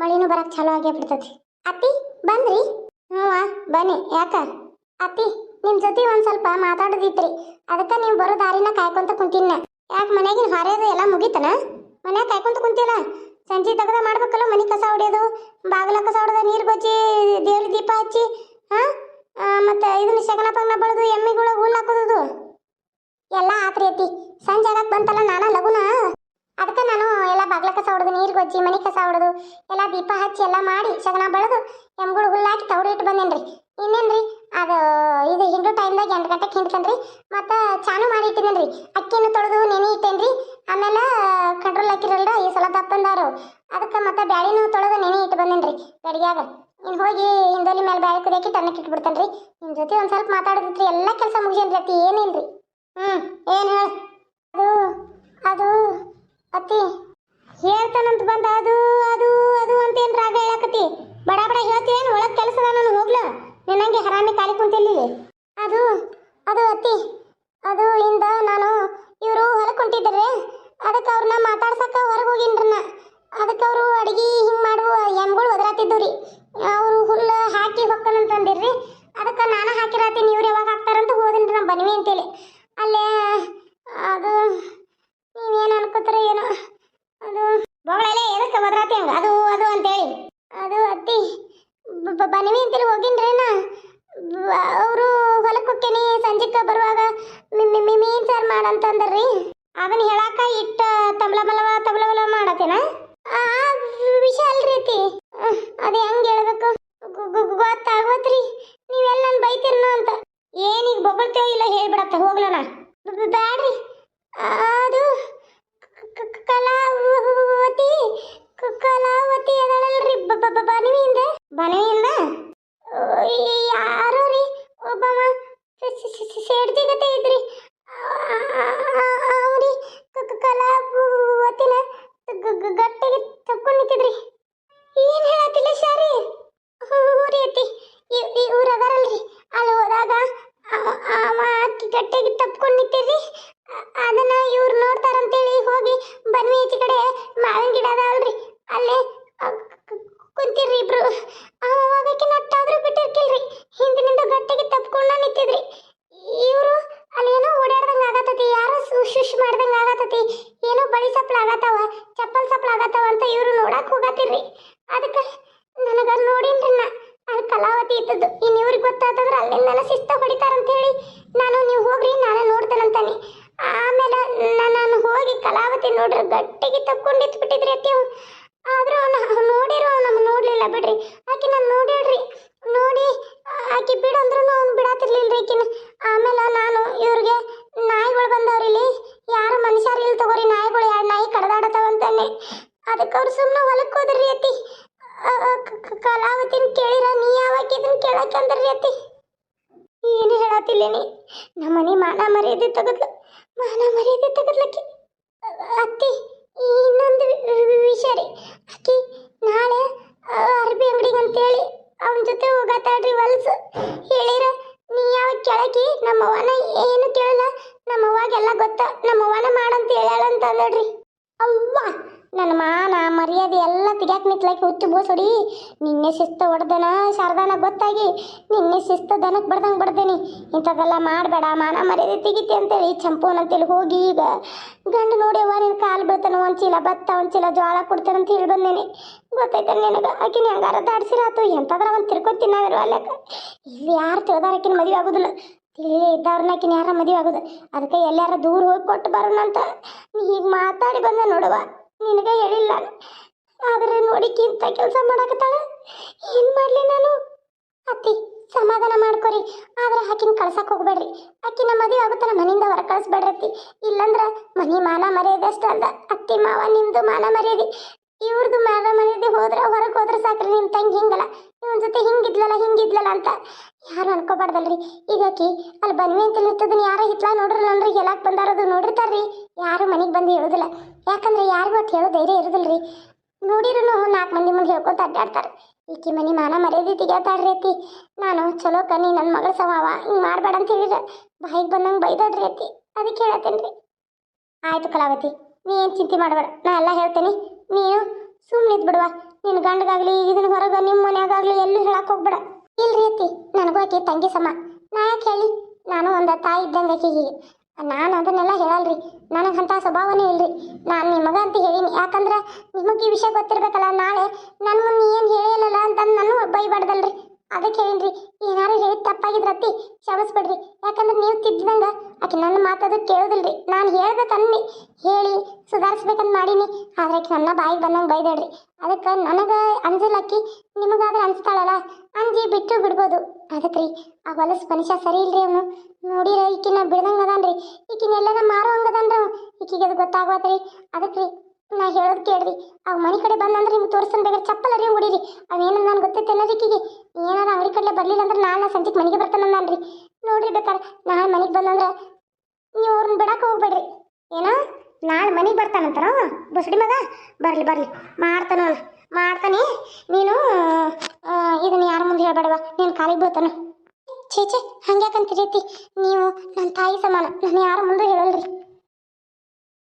ಮಳಿನೂ ಬರಕ್ಕೆ ಚಾಲೂ ಆಗೇ ಬಿಡ್ತೈತಿ ಅತ್ತಿ, ಬಂದ್ರಿ? ಹ್ಞೂ ಬನ್ನಿ. ಯಾಕ? ಅತ್ತಿ ನಿಮ್ಮ ಜೊತೆ ಒಂದು ಸ್ವಲ್ಪ ಮಾತಾಡೋದಿತ್ರಿ. ಅದಕ್ಕೆ ನೀವು ಬರೋ ದಾರಿನ ಕಾಯ್ಕೊಂತ ಕುಂತಿನ ಯಾಕೆ ಮನೆಗಿನ ಹೊರೆದು ಎಲ್ಲ ಮುಗೀತನ? ಮನ್ಯಾಗ ಕಾಯ್ಕೊಂತ ಕುಂತಿಲ್ಲ? ಸಂಜೆ ತೆಗೆದ ಮಾಡ್ಬೇಕಲ್ಲ ಮನೆ ಕಸ ಹೊಡೆಯೋದು, ಬಾಗಿಲ ಕಸ ಹೊಡೆದ ನೀರು ಗೊಜ್ಜಿ ದೇವ್ರ ದೀಪ ಹಚ್ಚಿ, ಹಾಂ? ಮತ್ತು ಮತ್ತೆ ಇದನ್ನ ಶಗನ ಪಗನ ಬಳಿದು ಎಮ್ಮೆಗಳ ಹುಲ್ಲು ಹಾಕೋದು ಎಲ್ಲ ಆತ್ರಿ ಅತ್ತಿ. ಸಂಜೆ ಆಗಕ್ ಬಂತಲ್ಲ ನಾನ ಲಗುನ? ಅದಕ್ಕೆ ನಾನು ಎಲ್ಲ ಬಾಗ್ಲ ಕಸ ಹೊಡೆದು, ನೀರು ಗೊಜ್ಜಿ, ಮನೆ ಕಸ ಹೊಡೆದು, ಎಲ್ಲ ದೀಪ ಹಚ್ಚಿ ಎಲ್ಲ ಮಾಡಿ ಶಗನ ಬೆಳೆದು ಎಮ್ಗಳು ಹುಲ್ಲಾಕಿ ತವಡಿ ಇಟ್ಟು ಬಂದೇನ್ರಿ. ಇನ್ನೇನ್ರಿ? ಅದು ಇದು ಹಿಂಡು ಟೈಮ್ದಾಗ ಎಂಟು ಗಂಟೆಗೆ ಹಿಂಡ್ತೇನ್ರಿ. ಮತ್ತು ಚಾನು ಮಾಡಿ ಇಟ್ಟಿದ್ದೇನ್ರಿ ಅಕ್ಕಿನ ತೊಳೆದು, ನೆನೆ ಇಟ್ಟೇನ್ರಿ. ಆಮೇಲೆ ಕಂಟ್ರೋಲ್ ಹಾಕಿರಲ್ರ? ಈ ಸಲ ತಪ್ಪಂದಾರು ಅದಕ್ಕೆ ಮತ್ತೆ ಬ್ಯಾಳಿನೂ ತೊಳೆದು, ನೆನೆ ಇಟ್ಟು ಬಂದೇನ್ರಿ ಗಡಿಗ್ಯಾಗ ಇನ್ನು ಹೋಗಿ ಹಿಂದೋಲಿ ಮೇಲೆ ಬ್ಯಾಳಿ ಕುದಿಯಾಕಿ ಟನ್ನಕ್ಕೆ ಇಟ್ಬಿಡ್ತೇನ್ರಿ. ನಿಮ್ಮ ಜೊತೆ ಒಂದು ಸ್ವಲ್ಪ ಮಾತಾಡಿದ್ರಿ ಎಲ್ಲ ಕೆಲಸ ಮುಗಿಸೇನ್ರಿ ಅತ್ತಿ, ಏನಿಲ್ರಿ? ಹ್ಞೂ ಏನು ಹೇಳ? ಅದು ಅದು ಅತ್ತಿ. ಹೇಳ್ತಾನಂತ ಬಂದ ಅದು ಅದು ಅದು ಅಂತ ಏನ್ ರಾಗ ಹೇಳಕತ್ತಿ? ಬಡ ಬಡ ಹೇಳ್ತೇನು ಒಳಗ್ ಕೆಲಸ ನಾನು ಹೋಗ್ಲ. ನಿನ್ನಂಗೆ ಹರಾಮಿ ಕಾಲಿ ಕುಂತಿಲ್ಲಿ ಅದು ಅದು ಅತ್ತಿ. ಅದು ಇಂದ ನಾನು ಇವರು ಹೊಲಕ್ಕೆ ಹೊಂಟಿದ್ದಾರೆ ಅದಕ್ಕೆ ಅವ್ರನ್ನ ಮಾತಾಡ್ಸಕ್ಕ ಹೊರಗೆ ಹೋಗಿನ್ರಿ ನಾ ಅದಕ್ಕೆ ಅವರು ಅಡಿಗೆ ಹಿಂಗೆ ಮಾಡುವ ಎಮ್ಗಳು ಒದರಾತಿದ್ದು ರೀ. ಅವರು ಹುಲ್ಲು ಹಾಕಿ ಹೊಕ್ಕನಂತಂದಿರ್ರಿ. ಅದಕ್ಕೆ ನಾನು ಹಾಕಿರತ್ತೀನಿ ಇವ್ರು ಯಾವಾಗ ಹಾಕ್ತಾರಂತ ಹೋದಿನ್ರಿ ನಮ್ಮ ಬನ್ವಿ ಅಂತೇಳಿ. ಅಲ್ಲೇ, ಅದು, ನೀವೇನು ಅನ್ಕೋತಾರ ಏನೋ, ಅದು. ಬೊಗಳಲೆ ಎದಕ್ಕೆ ಬದ್ರಾತಿ ಹಂಗ? ಅದು ಅದು ಅಂತೇಳಿ. ಅದು ಅತ್ತಿ ಬನ್ವಿ ಅಂತೇಳಿ ಹೋಗಿನ್ರೇನ ಅವರು ಹೊಲಕ್ಕೆ ಹೋಗ್ತೇನೆ ಸಂಜೆಗೆ ಬರುವಾಗ ಮೀನ್ ಸಾರು ಮಾಡಂತಂದ್ರಿ. ಅದನ್ನ ಹೇಳಾಕ ಇಟ್ಟ ತಬಲ ಮಲವ ತಬಲ ಬಲವ ಮಾಡತ್ತೇನ? ಆ ವಿಷಯ ಅಲ್ರಿ ಅತ್ತಿ. ಅದು ಹೆಂಗೆ ಹೇಳ್ಬೇಕು. ಗೊ- ಏನೀಗ ಬೊಗಳ್ತೇವ ಇಲ್ಲ ಹೇಳ್ಬಿಡತ್ತ ಹೋಗ್ಲಣ ಬ್ಯಾಡ್ರಿ. ಅದು ಕಲಾವತಿ ಕಲಾವತಿ ಅದಳಲ್ರಿ ಬನವಿಯಿಂದ ಬನವಿಯಿಂದ ಯಾರು ರೀ ಒಬ್ಬವ ಸೇಡ್ತಿಗತೆ ಇದ್ರಿ ಅವ್ರಿ ಕಲಾವತಿನ ಗ- ಗ- ಗಟ್ಟಿಗೆ ತಪ್ಕೊಂಡು ನಿಂತಿದ್ರಿ ಏನ್ ಹೇಳತ್ತಿಲ್ಲ ಶಾರಿ ಹೂರಿ ಅತ್ತಿ ಇವ್ರು ಅದಾರಲ್ರಿ ಅಲ್ಲಿ ಹೋದಾಗ ಅವ- ಅವ ಆಕಿ ಗಟ್ಟಿಗೆ ತಪ್ಕೊಂಡು ನಿಂತಿರ್ರಿ ಅ- ಅದನ್ನ ಇವ್ರು ನೋಡ್ತಾರಂತೇಳಿ ಹೋಗಿ ಬನ್ವಿ ಈಚೆ ಕಡೆ ಮಾವಿನ ಗಿಡ ಅದಾವಲ್ರಿ ಅಲ್ಲೇ ಅ, ಕ- ಕುಂತಿರ್ರಿ ಇಬ್ರು ಅವಾಗಕ್ಕೆ ನಟ್ಟಾದ್ರೂ ಬಿಟ್ಟಿರ್ಕಿಲ್ರಿ ಹಿಂದಿನಿಂದ ಗಟ್ಟಿಗೆ ತಪ್ಕೊಂಡ ನಿಂತಿದ್ರಿ ಇವರು ಅಲ್ಲೇನೋ ಓಡಾಡ್ದಂಗ ಆಗತತಿ ಯಾರೋ ಶುಶ್ ಮಾಡ್ದಂಗ ಆಗತತಿ ಏನೋ ಬಳಿ ಸಪ್ಲ ಆಗತ್ತಾವ ಚಪ್ಪಲ್ ಸಪ್ಲ ಆಗತ್ತಾವ ಅಂತ ಇವ್ರು ನೋಡಕ್ ಹೋಗತ್ತಿರ್ರಿ ಅದಕ್ಕೆ ನನಗ ನೋಡಿನ್ರಿ ನಾ ಅಲ್ಲಿ ಕಲಾವತಿ ಇದ್ದದ್ದು ಇನ್ನು ಇವ್ರಿಗೆ ಗೊತ್ತಾತಂದ್ರೆ ಅಲ್ಲಿಂದನ ಶಿಸ್ತ ಹೊಡಿತಾರಂತ ಹೇಳಿ ನಾನು ನೀವು ಹೋಗ್ರಿ ನಾನು ನೋಡ್ತೇನಂತಾನೆ ಆಮೇಲೆ ನಾ- ನಾನು ಹೋಗಿ ಕಲಾವತಿ ನೋಡ್ರಿ ಗಟ್ಟಿಗೆ ತಪ್ಕೊಂಡು ಬಿಟ್ಟಿದ್ರಿ ಅತ್ತಿ ಅವ್. ಆದ್ರೂ ನಾವು ನೋಡಿರೋ ನಮ್ಮ ನೋಡ್ಲಿಲ್ಲ ಬಿಡ್ರಿ ನೋಡಿಡ್ರಿ ನೋಡಿ, ಆಕಿ ಅಂದ್ರೂ ಅವ್ನು ಬಿಡಾತಿರ್ಲಿಲ್ರಿ ಆಕಿನ ಆಮೇಲೆ ನಾನು ಇವ್ರಿಗೆ ನಾಯಿಗಳು ಬಂದವ್ರಿಲ್ಲಿ, ಯಾರು ಮನುಷ್ಯರು ಇಲ್ಲಿ ತಗೋರಿ, ನಾಯಿಗಳು ಎರಡು ನಾಯಿ ಕಡ್ದಾಡತಾವಂತಾನೆ ಅದಕ್ಕೆ ಅವ್ರು ಸುಮ್ಮನೆ ಹೊಲಕ್ಕೆ ಹೋದ್ರಿ ಕ- ಕಲಾವತಿನ ಕೇಳಿರ, ನೀ ಯಾವಾಗ ಇದನ್ನ ಕೇಳಕ್ಕೆ ಅಂದ್ರಿ ಅತ್ತಿ? ಏನು ಹೇಳತ್ತಿಲ್ಲೇನಿ ನಮ್ಮ ಮನೆ ಮರ್ಯಾದೆ ತೆಗೆದ್ಲು, ಮಾನ ಮರ್ಯಾದೆ ತೆಗೆದ್ಲಕ್ಕಿ. ಅತ್ತಿ, ಇನ್ನೊಂದು ವಿಷಯ ರೀ. ಅಕ್ಕಿ ನಾಳೆ ಅರ್ಬಿ ಅಂಗಡಿಗೆ ಅಂತೇಳಿ ಅವನ ಜೊತೆ ಹೋಗತ್ತಾಳ್ರಿ ವಲ್ಸ್. ಹೇಳಿರ, ನೀ ಯಾವ ಕೆಳಕಿ? ನಮ್ಮವ್ವನ ಏನು ಕೇಳಲ್ಲ. ನಮ್ಮ ಅವ್ವಾಗೆಲ್ಲ ಗೊತ್ತ. ನಮ್ಮವ್ವನ ಮಾಡಂತ ಹೇಳ್ಯಾಳ ಅಂತ ಅವ್ವ ನನ್ನ ಮಾನ, ಮರ್ಯಾದೆ ಎಲ್ಲ ತೆಗ್ಯಾಕ ನಿತ್ಲಾಕಿ ಹುಚ್ಚು ಬೋಸಡಿ. ನಿನ್ನೆ ಶಿಸ್ತು ಹೊಡ್ದನ ಶಾರದಾನ ಗೊತ್ತಾಗಿ, ನಿನ್ನೆ ಶಿಸ್ತು ದನಕ್ಕೆ ಬಡ್ದಂಗೆ ಬಡ್ದೇನಿ. ಇಂಥದ್ದೆಲ್ಲ ಮಾಡಬೇಡ, ಮಾನ, ಮರ್ಯಾದೆ ತೆಗಿತಿ ಅಂತೇಳಿ ಅಂತೇಳಿ ಹೋಗಿ ಈಗ. ಗಂಡು ನೋಡಿ ಅವ್ವ ನಿನ್ನ ಕಾಲು ಬೀಳ್ತಾನ ಒಂದು ಚೀಲ ಭತ್ತ ಒಂದು ಚೀಲ ಜೋಳ ಕೊಡ್ತಾನೆ ಅಂತ ಹೇಳಿ ಬಂದೇನಿ. ಗೊತ್ತೈತೆ ನಿನಗೆ? ಆಕಿನ ಹೆಂಗಾರ ದಾಡ್ಸಿರಾತು ಎಂಥದ್ರ ಒಂದು ತಿರ್ಕೊತೀನಿ ನಾವಿರುವ ಅಲ್ಲಕ್ಕ ಇಲ್ಲಿ ಯಾರು ತಿಳ್ದಾರ ಆಕಿನ ಮದುವೆ ಆಗೋದಿಲ್ಲ ತಿಳಿದೇ ಇದ್ದವ್ರನ್ನ ಆಕಿನ ಯಾರ ಮದುವೆ ಆಗೋದು? ಅದಕ್ಕೆ ಎಲ್ಲಾರ ದೂರ ಹೋಗಿ ಕೊಟ್ಟು ಬರೋಣ ಅಂತ ನೀ ಹೀಗೆ ಮಾತಾಡಿ ಬಂದ ನೋಡುವ ನಿನಗೆ ಹೇಳಿಲ್ಲ. ಆದ್ರೆ ನೋಡಿಕಿ ಇಂಥ ಕೆಲಸ ಮಾಡಕತ್ತಾಳ. ಏನು ಮಾಡ್ಲಿ ನಾನು? ಅತ್ತಿ, ಸಮಾಧಾನ ಮಾಡ್ಕೊರಿ. ಆದ್ರೆ ಆಕಿನ ಕಳ್ಸಕ್ ಹೋಗ್ಬೇಡ್ರಿ. ಆಕಿನ ಮದುವೆ ಆಗುತ್ತಾನ ಮನೆಯಿಂದ ಹೊರ ಕಳಿಸ್ಬೇಡ್ರಿ ಅತ್ತಿ. ಇಲ್ಲಂದ್ರ ಮನಿ ಮಾನ ಮರ್ಯಾದೆ ಅಷ್ಟ ಅಲ್ಲ. ಅತ್ತಿ ಮಾವ ನಿಮ್ದು ಮಾನ ಮರ್ಯಾದೆ. ಇವ್ರದ್ದು ಮಾನ ಮನೆಯದೇ ಹೋದ್ರೆ ಹೊರಗೆ ಹೋದ್ರೆ ಸಾಕ್ರಿ ನಿಮ್ಮ ತಂಗಿ ಹಿಂಗಲ್ಲ. ಇವನ್ ಜೊತೆ ಹಿಂಗಿದ್ಲಲ್ಲ ಹಿಂಗಿದ್ಲಲ್ಲ ಅಂತ ಯಾರು ಅನ್ಕೋಬಾರ್ದಲ್ರಿ. ಈಗ ಆಕಿ ಅಲ್ಲಿ ಬನ್ವಿ ಅಂತ ನಿಂತದನ್ನ ಯಾರ ಹಿತ್ಲ ನೋಡ್ರಿ ನೋಡ್ರಿ ಎಲ್ಲಕ್ಕೆ ಬಂದಾರದು ನೋಡಿರ್ತಾರ್ರಿ. ಯಾರು ಮನೆಗೆ ಬಂದು ಹೇಳೋದಿಲ್ಲ. ಯಾಕಂದ್ರೆ ಯಾರಿಗೂ ಅಟ್ ಹೇಳೋ ಧೈರ್ಯ ರೀ ನೋಡಿರೂ ನಾಲ್ಕು ಮಂದಿ ಮುಂದೆ ಹೇಳ್ಕೊತ ಅಡ್ಡಾಡ್ತಾರೆ. ಈಕಿ ಮನೆ ಮಾನ ಮರ್ಯಾದೆ ತೆಗಿತಾಳ್ರಿ ಅತಿ ನಾನು ಚಲೋ ಕನಿ ನನ್ನ ಮಗಳ ಸಮಾವ ಹಿಂಗೆ ಮಾಡಬೇಡ ಅಂತ ಹೇಳಿದ್ರೆ ಬಾಯಿಗೆ ಬಂದಂಗೆ ಬೈದಾಡ್ರಿ ಅತಿ ಅದಕ್ಕೆ ಹೇಳತ್ತೇನ್ರಿ. ಆಯಿತು ಕಲಾವತಿ, ನೀ ಏನು ಚಿಂತೆ ಮಾಡಬೇಡ, ನಾ ಎಲ್ಲ ಹೇಳ್ತೇನೆ. ನೀನು ಸುಮ್ಮನೆ ಬಿಡುವ ನಿನ್ನ ಗಂಡಗಾಗ್ಲಿ ಇದನ್ನ ಹೊರಗ ನಿಮ್ಮ ಮನೆಯಾಗ್ಲಿ ಎಲ್ಲೂ ಹೇಳಕ್ ಹೋಗ್ಬೇಡ. ಇಲ್ರಿ ಅತ್ತಿ, ನನಗೂ ಆಕಿ ತಂಗಿ ಸಮ. ನಾ ಯಾಕೆ ಹೇಳಿ? ನಾನು ಒಂದು ತಾಯಿ ಇದ್ದಂಗೆ ಆಕೆಗೆ ನಾನು ಅದನ್ನೆಲ್ಲ ಹೇಳಲ್ರಿ. ನನಗೆ ಅಂತ ಸ್ವಭಾವನೇ ಇಲ್ರಿ. ನಾನು ನಿಮಗ ಅಂತ ಹೇಳೀನಿ. ಯಾಕಂದ್ರೆ ನಿಮಗೆ ಈ ವಿಷಯ ಗೊತ್ತಿರ್ಬೇಕಲ್ಲ, ನಾಳೆ ನನ್ನ ಏನು ಹೇಳಿಲ್ಲಲ್ಲ ಅಂತ ನಾನು ಬೈಬಾರ್ದಲ್ರಿ. ಅದಕ್ಕೆ ಹೇಳಿನ್ರಿ ಏನಾರು ಹೇಳಿ ತಪ್ಪಾಗಿದ್ರ ಅತ್ತಿ ಕ್ಷಮಿಸ್ಬಿಡ್ರಿ. ಯಾಕಂದ್ರೆ ನೀವು ತಿದ್ದಂಗ, ಆಕೆ ನನ್ನ ಮಾತದು ಕೇಳೋದಿಲ್ರಿ. ನಾನು ಹೇಳ್ಬೇಕನ್ನಿ, ಹೇಳಿ ಸುಧಾರಿಸ್ಬೇಕಂತ ಮಾಡೀನಿ. ಆದ್ರೆ ನನ್ನ ಬಾಯಿಗೆ ಬಂದಂಗೆ ಬೈದಾಡ್ರಿ ಅದಕ್ಕೆ ನನಗೆ ಅಂಜಲಕ್ಕಿ ನಿಮಗಾದ್ರೆ ಅನ್ಸ್ತಾಳಲ್ಲ, ಅಂಜಿ ಬಿಟ್ಟು ಬಿಡ್ಬೋದು. ಅದಕ್ಕೆ ರೀ ಆ ಹೊಲಸ್ ಮನುಷ್ಯ ಸರಿ ಇಲ್ರಿ ಅವನು. ನೋಡಿರ ಈಕಿನ ಬಿಡ್ದಂಗೆ ಅದಾನ್ರಿ. ಈಕಿನೆಲ್ಲನ ಮಾರೋ ಹಂಗದನ್ರಿ ಈಕಿಗೆ ಅದು ಗೊತ್ತಾಗವತ್ರಿ. ಅದಕ್ಕೆ ರೀ ನಾ ಹೇಳೋದು ಕೇಳ್ರಿ. ಅವ್ ಮನೆ ಕಡೆ ಬಂದಂದ್ರೆ ನಿಮ್ಗೆ ತೋರಿಸ್ತಾನೆ ಬೇಕಾದ್ರೆ ಚಪ್ಪಲ್ ಅರಿಯೋ ಹೊಡೀರಿ ಅವೇನು ನಾನು ಗೊತ್ತೈತೆ ಅನ್ನೋದಕ್ಕಿಗೆ ಏನಾರ ಅಂಗಡಿ ಕಡೆ ಬರಲಿಲ್ಲ ಅಂದ್ರೆ ನಾಳೆ ನಾ ಸಂಜೆಗೆ ಮನೆಗೆ ಬರ್ತಾನೆ ನಾನ್ರಿ ನೋಡ್ರಿ ಬೇಕಾರ ನಾಳೆ ಮನೆಗೆ ಬಂದಂದ್ರೆ ನೀವು ಅವ್ರನ್ನ ಬಿಡಕ್ಕೆ ಹೋಗ್ಬೇಡ್ರಿ. ಏನೋ, ನಾಳೆ ಮನೆಗೆ ಬರ್ತಾನಂತಾರ, ಬಸಡಿ ಮಗ? ಬರಲಿ ಬರಲಿ. ಮಾಡ್ತಾನ ಮಾಡ್ತಾನೆ. ನೀನು ಇದನ್ನ ಯಾರ ಮುಂದೆ ಹೇಳ್ಬೇಡವ ನೀನು ಕಾಲಿಗೆ ಬೀಳ್ತಾನ. ಚೇಚೆ ಹಂಗ್ಯಾಕಂತಿರೈತಿ ನೀವು ನನ್ನ ತಾಯಿ ಸಮಾನ. ನಾನು ಯಾರ ಮುಂದೆ ಹೇಳಲ್ರಿ.